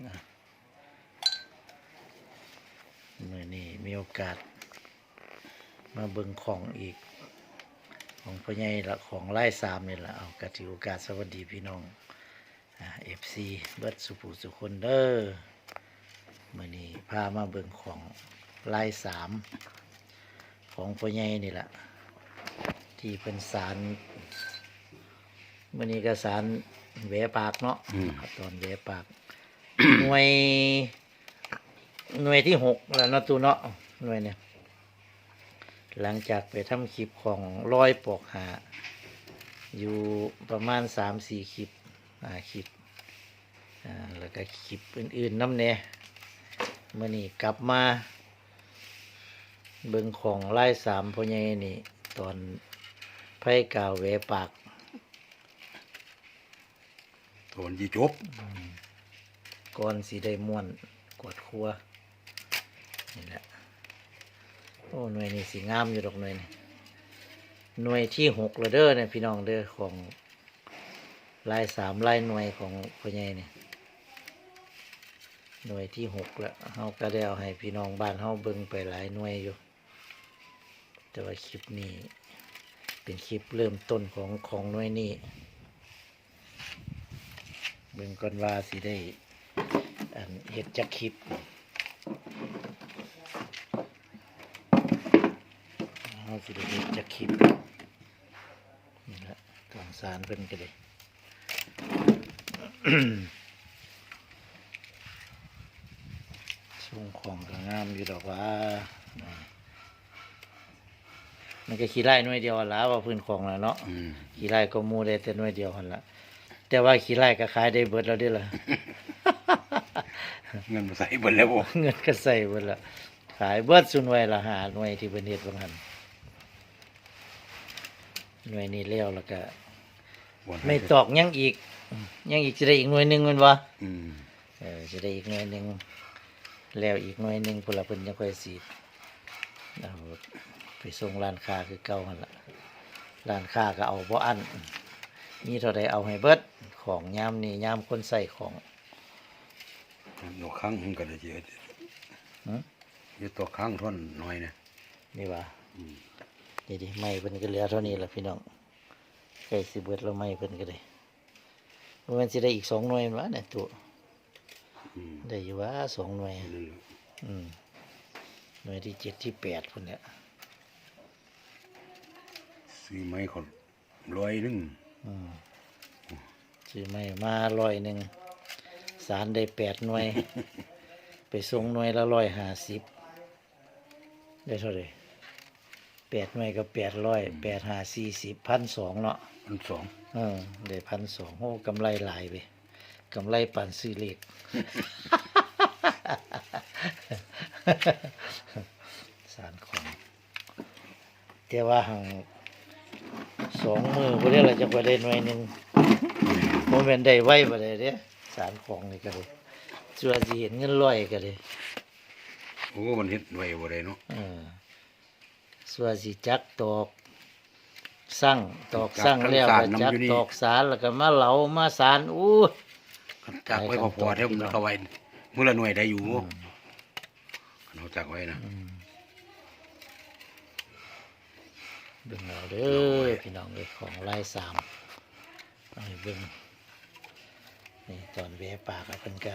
เมื่อนี้มีโอกาส มาเบิ่งของอีก ของพ่อใหญ่ละของไล่สามนี่ละเอากถือโอกาสสวัสดีพี่น้องเอฟซีเบิดสุภูสุคนเด้อเมื่อนี้พามาเบิ่งของไล่สามของพ่อใหญ่นี่ละที่เป็นสารเมื่อนี้ก็สารแหวปากเนาะอืมตอนแหวปาก หน่วย หน่วยที่หกแล้วเนาะตูเนาะหน่วยเนี่ย หลังจากไปทำคลิปของร้อยปอกหา อยู่ประมาณสามสี่คลิปอ่าคลิปอ่าแล้วก็คลิปอื่นๆน้ำเนี่ยเมื่อนี้กลับมา เบิ่งของไล่สามพ่อใหญ่นี่ ตอนไพ่กาวแหวปากตอนยี่จบ ก่อนสีได้ม่วนกวดครัวนี่แหละโอ้หน่วยนี่สีงามอยู่ดอกหน่วยนี่หน่วยที่หกแล้วเด้อเนี่ยพี่น้องเด้อของลายสามลายหน่วยของพ่อใหญ่เนี่ยหน่วยที่หกแล้วเฮาก็ได้เอาให้พี่น้องบ้านเฮาเบิ่งไปหลายหน่วยอยู่ แต่ว่าคลิปนี้เป็นคลิปเริ่มต้นของของหน่วยนี้เบิ่งก่อนว่าสิได้ อันเห็ดจักคลิปเอาสิได้เห็ดจักคลิปนี่ละกองสารเพิ่นก็เลยช่วงของก็งามอยู่ดอกว่านี่มันก็ขี้ไล่หน่วยเดียวหั่นละว่าพื้นของแล้วเนาะอืมขี้ไล่ก็หมูได้แต่หน่วยเดียวหันละแต่ว่าขี้ไล่ก็ขายได้เบิดแล้วเด้อล่ะ เงินมาใส่เบิดแล้วบ่เงินก็ใส่เบิดละขายเบิดสุนไว้ละหาหน่วยที่เป็นเฮ็ดบางหันหน่วยนี้แล้วแล้วก็บ่ให้ไม่ตอกยังอีก ยังอีกจะได้อีกหน่วยหนึงแมันวะอืมเออจะได้อีกหน่วยหนึงแล้วอีกหน่วยหนึงพุ่นละเพิ่นยังค่อยสีดเอาไปส่งร้านค้าคือเก่าหั่นละร้านค้าก็เอาบ่อั้นมีเท่าใดเอาให้เบิดของยามนี้ยามคนใส่ของ นกข้างมันก็ได้เยอะหืออยู่ตัวข้างท่อนน้อยนะนี่ว่าอืมนี่ดิไม่เพิ่นก็เหลือเท่านี้ละพี่น้องใกล้สิเบิดแล้วไม่เพิ่นก็ได้มันสิได้อีกสองหน่วยมั้เนี่ยตัวอืมได้อยู่ว่าสองหน่วยนั่นแหละอืมหน่วยที่เจ็ดที่แปดพุ่นเนี่ยซื้อไม้เขาร้อยหนึงอืมซื้อไม่มาร้อยหนึ่ง สารได้แปดหน่วย ไปส่งหน่วยละร้อยห้าสิบได้เท่าไหร่แปดหน่วยก็แปดร้อยแปดห้าสี่สิบพันสองเนาะพันสองเออได้พันสองโอ้กำไรหลายไปกำไรปั่นซื้อเลขสารของแต่ว่าหังสองมือพอดีเราจะไปได้หน่วยหนึ่งโมเมนได้ไว้บ่ได้เด้ สารของนี่ก็เลยส่วนสิเห็นเงินร้อยก็เลยโอ้มันเฮ็ดไว้บ่ได้เนาะเออส่วนสิจักตอกสั่งตอกสั่งแล้วก็จักตอกสารแล้วก็มาเหลามาสารอู้จากไว้พอๆเท่ามันเข้าไว้มื้อละหน่วยได้อยู่เอาจากไว้นะเบิ่งเอาเด้อพี่น้องเลยของลายสามเอาให้เบิ่ง นี่ตอนแหวปากอะเพิ่นก็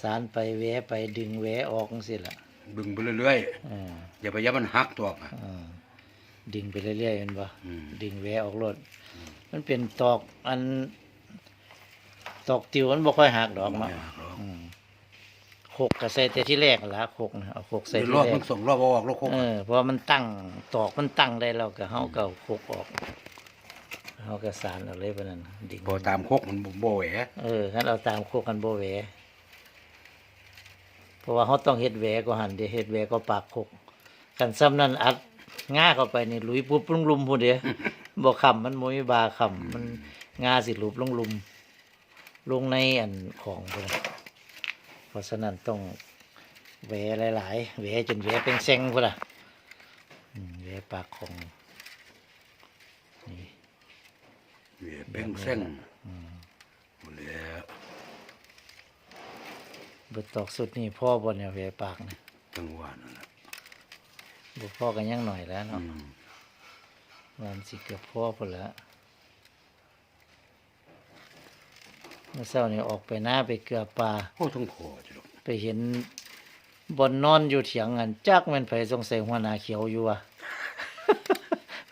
สารไปแหวไปดึงแหวออกจังซี่ล่ะบึงไปเรื่อยอืมๆ อย่าไปยับมันหักตัวอะอืมดึงไปเรื่อยๆแม่นบ่ อืม ดึงแหวออกรถ มันเป็นตอกอัน ตอกติวมันบ่ค่อยหักดอกเนาะไม่หักหรอก อืมหกก็ใส่แต่ที่แรกนั่นล่ะหกนะเอาหกใส่เดี๋ยวที่รอบแรมักนส่งรอบเอาออกรอบครบเออเพราะว่ามันตั้งตอกมันตั้งได้แล้วก็เฮาก็เอาหกออก เฮาก็สานเอาเลยปานนั้นดึงพอตามโคกมันบ่บ่แหวเอองั้นเอาตามโคกันบ่แหวเพราะว่าเฮาต้องเฮ็ดแหวก็หันเด้เฮ็ดแหวก็ปากโคกกันซ้ำนั้นอัดง่าเข้าไปนี่ลุยปุ๊บลงลุมพุ่นเด้บ่ค้ำมันบ่มีบาค้ำมันงาสิหลุบลงลุม ลงในอันของพุ่นน่ะเพราะฉะนั้นต้องแหวหลายๆแหวจนแหวเป็นเซ็งพุ่นล่ะอืมแหวปากของนี่ แหวแป้งแซงหมดแล้วบิดตอกสุดนี่พ่อบ่เนี่ยเวปากนะจังหวะนั่นแหละบ่พ่อกันยังหน่อยแล้วอืเนาะมวันสิเกือบพ่อพุ่นแล้วเมื่อเช้านี่ออกไปหน้าไปเกลือปลาโอ้ต้องขอจ้ะลูกไปเห็นบนนอนอยู่เถียงกันจักแมันไปสงสัยหัวหน้าเขียวอยู่ว่ะ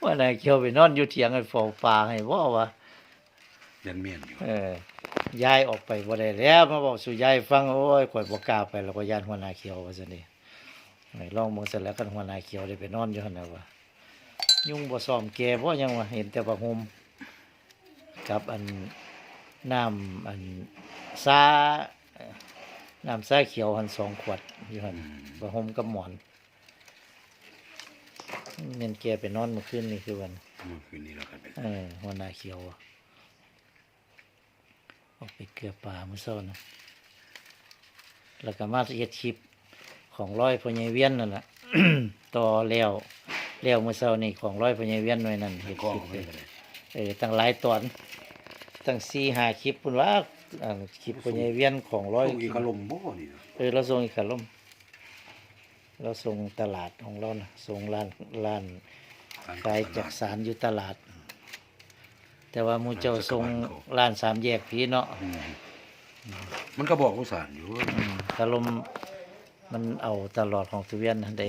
หัวหน้าเขียวไปนอนอยู่เถียงกันเฝ้าปลาให้บ่วะยันเมียนอยู่เออยายออกไปบ่ได้แล้วมาบอกสู่ยายฟังโอ้ยข่อยบ่กล้าไปแล้วก็ย่านหัวหน้าเขียวว่าซั่นนี่ให้ลองเบิ่งเสร็จแล้วกันหัวหน้าเขียวได้ไปนอนอยู่หั่นน่ะว่ายุงบ่ซ้อมแกบ่ยังว่าเห็นแต่ว่าห่มกับอันน้ำอันซาเอ่อน้ำซาเขียวหันสองขวดอยู่หั่นอืมบ่ห่มกับหมอน เม่นแกไปนอนเมื่อคืนนี่คือวันเมื่อคืนนี้เรากันไปเออหัวหน้าเขียวอะออกไปเกลือป่าเมื่อเช้านะแล้วก็มาเฮ็ดคลิปของร้อยพญายเวียนนั่นแหละต่อแล้วแล้วเมื่อเช้านี่ของร้อยพญายเวียนไว้นั่นเฮ็ดก็คลิปเอาไปไปเลยเออตั้งหลายตอนตั้งสี่ห้าคลิปพุ่นว่าอ่าคลิปพญายเวียนของร้อยต้องอีกอารมณ์บ่นี่นะเออเราส่งอีกขล่ม เราส่งตลาดของเรานะส่งร้านร้านขายจากสารอยู่ตลาด แต่ว่าหมูเจ้าทรงร้านสามแยกพีเนาะอืมมันก็บอกผู้สารอยู่อืมกะลมมันเอาตลอดของทุเรียนนะได้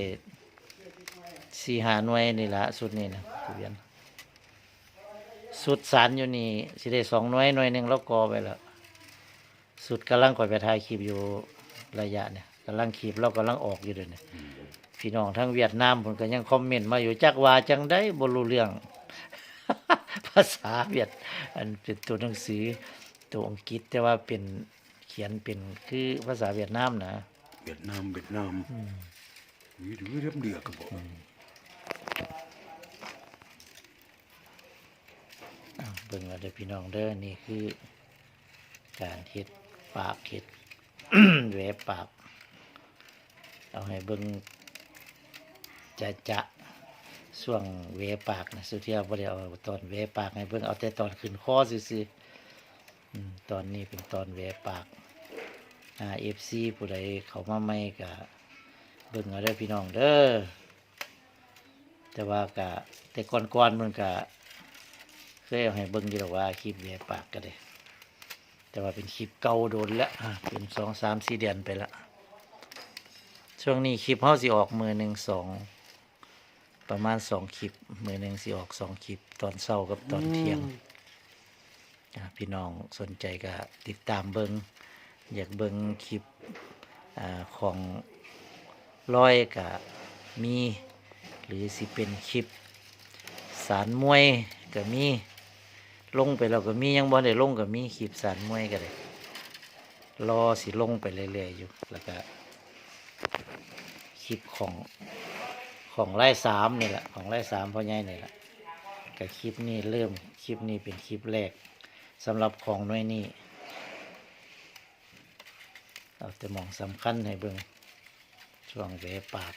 สี่หาหน่วยนี่ละสุดนี่นะทุเรียนสุดสารอยู่นี่สิได้สองหน่วยหน่วยหนึ่งแล้วกอไปแล้วสุดกำลังก่อยไปถ่ายคลิปอยู่ระยะเนี่ย กำลังคลิปเรากำลังออกอยู่เดี๋ยวนี้อืมพี่น้องทั้งเวียดนามผมก็ยังคอมเมนต์มาอยู่จักว่าจังได้บ่รู้เรื่อง ภาษาเวียด อันเป็นตัวหนังสือตัวอังกฤษแต่ว่าเป็นเขียนเป็นคือภาษาเวียดนามนะเวียดนามเวียดนามวิถีเรียบเดือกก็บอกอ้าวเบิ่งแล้วเด้อพี่น้องเด้อนี่คือ การเฮ็ดปากเฮ็ดแหวปาก เอาให้เบิ่งจะจะช่วงแหวปากนะสุดที่เอาบ่ได้เอาตอนแหวปากให้เบิ่งเอาแต่ตอนขึ้นคอซื่อตอนนี้เป็นตอนแหวปากอ่า FC ผู้ใดเขามาใหม่ก็เบิ่งเอาเด้พี่น้องเด้อแต่ว่าก็แต่ก่อนๆมันก็เคยเอาให้เบิ่งอยู่หรอว่าคลิปแหวปากก็ได้แต่ว่าเป็นคลิปเก่าโดนแล้วอะเป็นสองสามสี่เดือนไปละ ช่วงนี้คลิปเฮาสิออกมือหนึ่งสองประมาณสองคลิปมือหนึ่งสิออกสองคลิปตอนเช้ากับตอนเที่ยงอะพี่น้องสนใจก็ติดตามเบิงอยากเบิงคลิปอาของร้อยก็มี หรือสิเป็นคลิป สารมวยก็มีลงไปแล้วก็มียังบ่ได้ลงก็มีคลิปสารมวยก็ได้รอสิลงไปเรื่อยๆอยู่แล้วก็ คลิปของของไล่สามนี่แหละของไล่สามพ่อใหญ่นี่แหละกับคลิปนี้เริ่มคลิปนี้เป็นคลิปแรกสำหรับของน้อยนี้เอาแต่มองสำคัญให้เบิ่งช่วงเวปาก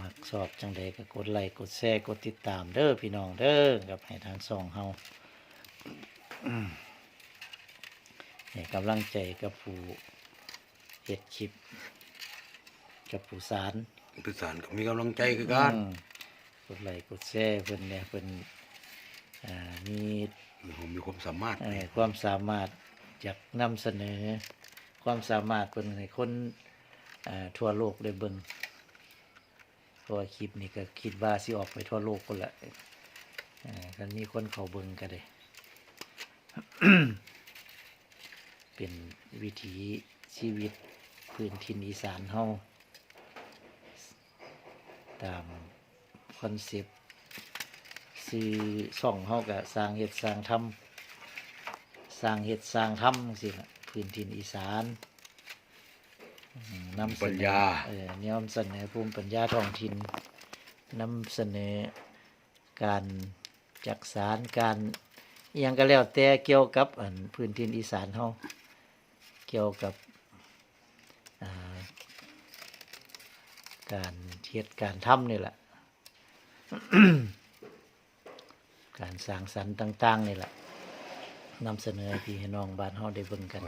มักสอบจังใดก็กดไลค์กดแชร์กดติดตามเด้อพี่น้องเด้อกับให้ทางสองเฮาให้กำลังใจกับผู้ เฮ็ดคลิป กับผู้สารผู้สารก็มีกำลังใจคือกันอืมกดไลค์กดแชร์เพิ่นเนี่ยเพิ่นอ่ามีผมมีความสามารถเอ่อความสามารถอยากนำเสนอ ความสามารถเพิ่นให้คนอ่าทั่วโลกได้เบิ่งเพราะว่าคลิปนี้ก็คิดว่าสิออกไปทั่วโลกคนละอ่ากันมีคนเขาเบิ่งก็ได้ เป็นวิถีชีวิต พื้นถิ่นอีสานเฮาตามคอนเซปต์ซื้อช่องเฮาก็สร้างเฮ็ดสร้างทำสร้างเฮ็ดสร้างทำสิล่ะพื้นถิ่นอีสานอืมนำเสนอปัญญาเออเนี่ยนำเสนอภูมิปัญญาท้องถิ่นนำเสนอการจักสารการอหยังก็แล้วแต่เกี่ยวกับอันพื้นถิ่นอีสานเฮาเกี่ยวกับอ่า การเทียดการทำนี่แหละ การสร้างสรรค์ต่าง ๆ นี่แหละนำเสนอให้พี่ให้น้องบ้านเฮาได้เบิ่งกัน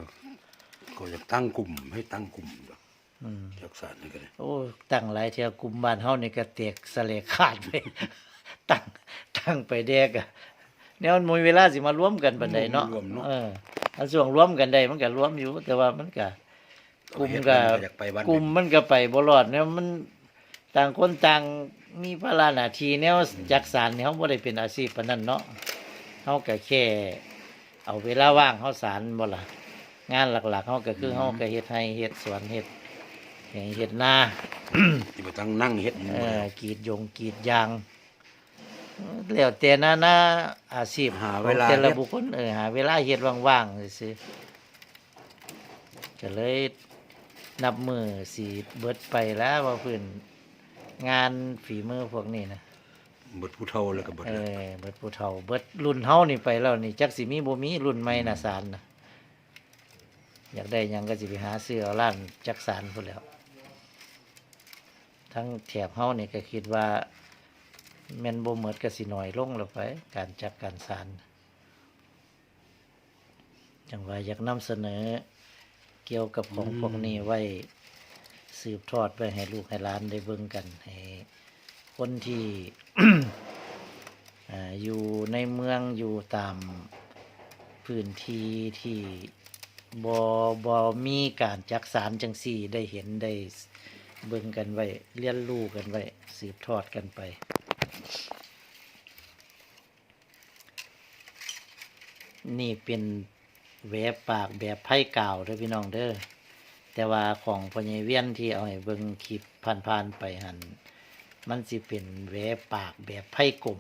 ก็จะตั้งกลุ่มให้ตั้งกลุ่มดอกอืมจักสารนี่ก็ได้โอ้ตั้งหลายเที่ยกลุ่มบ้านเฮานี่ก็แตกสะเลขาดไป ตั้งตั้งไปแดกอะแนวมันมีเวลาสิมารวมกันปานใดเนาะรวมเนาะเอออันส่วงรวมกันได้มันก็รวมอยู่ แต่ว่ามันก็ กลุ่มก็อยากไปบ้านกลุ่มมันก็ไปบ่รอดเนี่ยมันต่างคนต่างมีภาระหน้าที่แนวจักสารเนี่ยเฮาบ่ได้เป็นอาชีพปานนั้นเนาะเฮาก็แค่ เอาเวลาว่างเฮาสารบ่ล่ะงานหลัก ๆเฮาก็คือเฮาก็เฮ็ดให้เฮ็ดสวนเฮ็ดเฮ็ดนาที่บ่ตั้งนั่งเฮ็ดอยู่เออกรีดยงกรีดยางแล้วแต่หน้าหน้าอาชีพหาเวลาของแต่ละเฮ็ดบุคคลเออหาเวลาเฮ็ดว่างๆซื่อๆก็เลย นับมือสีเบิดไปแล้วว่าเพื้นงานฝีมือพวกนี้นะเบิดผู้เฒ่าแล้วก็เบิดเออเบิดผู้เฒ่าเบิดรุ่นเฮานี่ไปแล้วนี่จักสิมีบ่มีรุ่นใหม่น่ะสารนะอยากได้หยังก็สิไปหาซื้อเอาร้านจักสารพุ่นแหล้ว ทั้งแถบเฮานี่ก็คิดว่าแม่นบ่เหมิดก็สิน้อยลงแล้วไป การจักการสารจังว่าอยากนำเสนอ เกี่ยวกับของพวกนี้ไว้สืบทอดไปให้ลูกให้หลานได้เบิ่งกันให้คนที่อ่าอยู่ในเมืองอยู่ตามพื้นที่ที่บอบอมีการจักสารจังสี่ได้เห็นได้เบิ่งกันไว้เรียนรู้กันไว้สืบทอดกันไป นี่เป็น แหวปากแบบไพ่กาวเด้อพี่น้องเด้อแต่ว่าของพญเวียนที่เอาให้เบิ่งคลิปผ่านๆไปหันมันสิเป็นแหวปากแบบไพ่กลม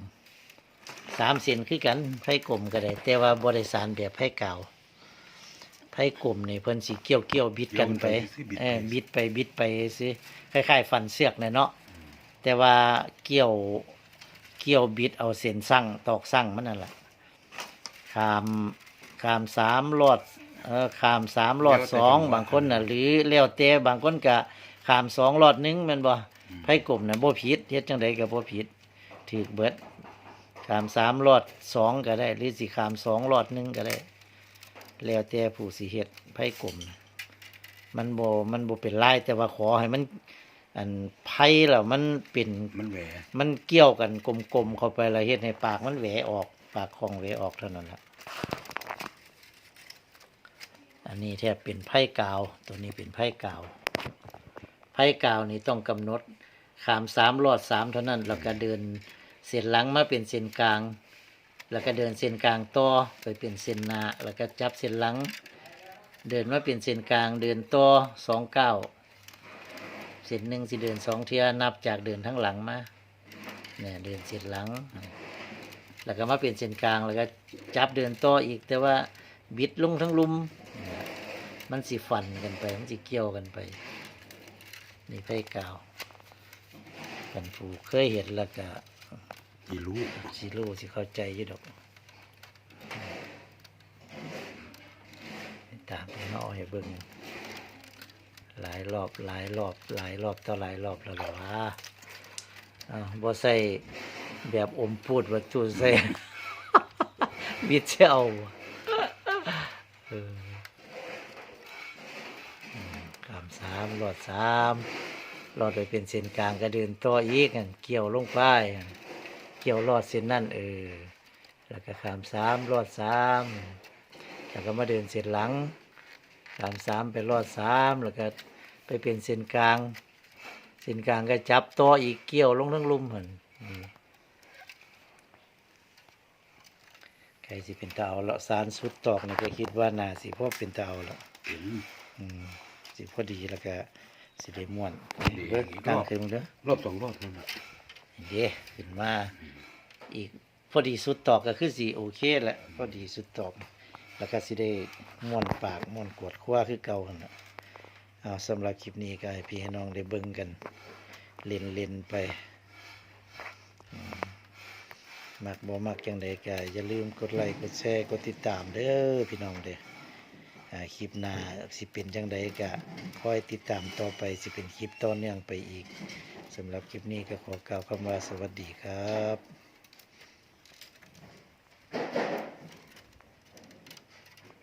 สามเส้นคือกันไพ่กลมก็ได้ แต่ว่าบริสารแบบไพ่กาวไพ่กลมนี่เพิ่นสิเกี่ยวเกี่ยวบิดกันไปเออบิดไปบิดไปสิคล้ายๆ ฟันเสือกน่ะเนาะแต่ว่าเกี่ยวเกี่ยวบิดเอาเส้นสั่งตอกสั่งมันนั่นแหละขาม ขามสามรอดเออขามสามรอดสองบางคนน่ะหรือแล้วแต่บางคนก็ขามสองรอดหนึงแม่นบ่ไพ่กลมนะบ่ผิดเฮ็ดจังไดก็บ่ผิดถือเบิดขามสามรอดสองก็ได้หรือสิขามสองรอดหนึ่งก็ได้ แล้วแต่ผู้สิเฮ็ดไพ่กลมนะมันบ่มันบ่เป็นลายแต่ว่าขอให้มัน อันไพ่แล้วมันเป็น มันแหว มันเกี่ยวกันกลมๆเข้าไปแล้วเฮ็ดให้ปากมันแหวออก ปากของแหวออกเท่านั้นล่ะ อันนี้แทบเป็นไพ่กาว ตัวนี้เป็นไพ่กาว ไพ่กาวนี่ต้องกำหนดขามสามรอดสามเท่านั้น แล้วก็เดินเส้นหลังมาเป็นเส้นกลาง แล้วก็เดินเส้นกลางต่อไปเป็นเส้นหน้า แล้วก็จับเส้นหลัง เดินมาเป็นเส้นกลาง เดินต่อสองเก้าเส้นหนึ่งสิเดินสองเทียนับจากเดินทั้งหลังมาเนี่ยเดินเส้นหลัง แล้วก็มาเป็นเส้นกลาง แล้วก็จับเดินต่ออีก แต่ว่าบิดลงทั้งลุมเมันสิฟันกันไป มันสิเกี่ยวกันไป นี่ไพ่กาวกันผู้เคยเห็นแล้วก็สิรู้สิรู้สิเข้าใจอยู่ดอกตามไปเนาะให้เบิ่งหลายรอบหลายรอบหลายรอบต่อหลายรอบแล้วล่ะวะอ้าวบ่ใส่แบบอมพูดว่าจูใส่บิดเจ้าเอออืม กามสามรอดสามรอดไปเป็นเส้นกลางก็เดินต่ออีกอั่นเกี่ยวลงไปอั่นเกี่ยวรอดเส้นนั่นเออแล้วก็ขามสามรอดสามแล้วก็มาเดินเส้นหลังขามสามไปรอดสามแล้วก็ไปเป็นเส้นกลางเส้นกลางก็จับต่ออีกเกี่ยวลงทั้งลุมหันอืมใครสิเป็นตาเอาละสารสุดตอกนี่ก็คิดว่าน่าสิพ่อเป็นตาเอาละเห็นอืม สิพอดีแล้วก็สิได้ม่วนดีเบิ่งอีกรอบตั้งขึ้นเด้อรอบสองรอบนั่นน่ะเด้ขึ้นมาอีกพอดีสุดตอกก็คือสิโอเคแหละพอดีสุดตอกแล้วก็สิได้ม่วนปากม่วนกวดคว้าคือเก่าหั่นน่ะเอาสำหรับคลิปนี้ก็ให้พี่ให้น้องได้เบิ่งกันเล่นเล่นๆไปอืมมักบ่มักจังใดก็อย่าลืมกดไลค์กดแชร์กดติดตามเด้อพี่น้องเด้ออ่า คลิปหน้าสิเป็นจังใดก็คอยติดตามต่อไปสิเป็นคลิปต่อเนื่องไปอีกสำหรับคลิปนี้ก็ขอกล่าวคำว่าสวัสดีครับ